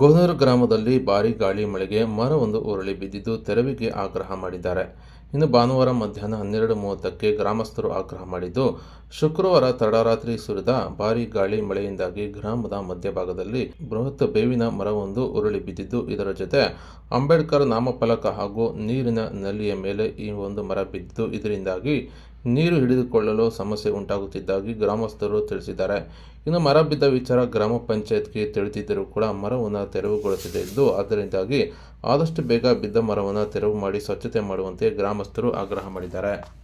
ಗೋನೂರು ಗ್ರಾಮದಲ್ಲಿ ಭಾರೀ ಗಾಳಿ ಮಳೆಗೆ ಮರವೊಂದು ಉರುಳಿ ಬಿದ್ದಿದ್ದು ತೆರವಿಗೆ ಆಗ್ರಹ ಮಾಡಿದ್ದಾರೆ. ಇನ್ನು ಭಾನುವಾರ ಮಧ್ಯಾಹ್ನ ಹನ್ನೆರಡು ಮೂವತ್ತಕ್ಕೆ ಗ್ರಾಮಸ್ಥರು ಆಗ್ರಹ ಮಾಡಿದ್ದು, ಶುಕ್ರವಾರ ತಡರಾತ್ರಿ ಸುರಿದ ಭಾರೀ ಗಾಳಿ ಮಳೆಯಿಂದಾಗಿ ಗ್ರಾಮದ ಮಧ್ಯಭಾಗದಲ್ಲಿ ಬೃಹತ್ ಬೇವಿನ ಮರವೊಂದು ಉರುಳಿ ಬಿದ್ದಿದ್ದು, ಇದರ ಜೊತೆ ಅಂಬೇಡ್ಕರ್ ನಾಮಫಲಕ ಹಾಗೂ ನೀರಿನ ನಲ್ಲಿಯ ಮೇಲೆ ಈ ಒಂದು ಮರ ಬಿದ್ದಿದ್ದು, ಇದರಿಂದಾಗಿ ನೀರು ಹಿಡಿದುಕೊಳ್ಳಲು ಸಮಸ್ಯೆ ಉಂಟಾಗುತ್ತಿದ್ದಾಗಿ ಗ್ರಾಮಸ್ಥರು ತಿಳಿಸಿದ್ದಾರೆ. ಇನ್ನು ಮರ ಬಿದ್ದ ವಿಚಾರ ಗ್ರಾಮ ಪಂಚಾಯತ್ಗೆ ತಿಳಿದಿದ್ದರೂ ಕೂಡ ಮರವನ್ನು ತೆರವುಗೊಳಿಸದಿದ್ದು ಅದರಿಂದಾಗಿ ಆದಷ್ಟು ಬೇಗ ಬಿದ್ದ ಮರವನ್ನು ತೆರವು ಮಾಡಿ ಸ್ವಚ್ಛತೆ ಮಾಡುವಂತೆ ಗ್ರಾಮಸ್ಥರು ಆಗ್ರಹ ಮಾಡಿದ್ದಾರೆ.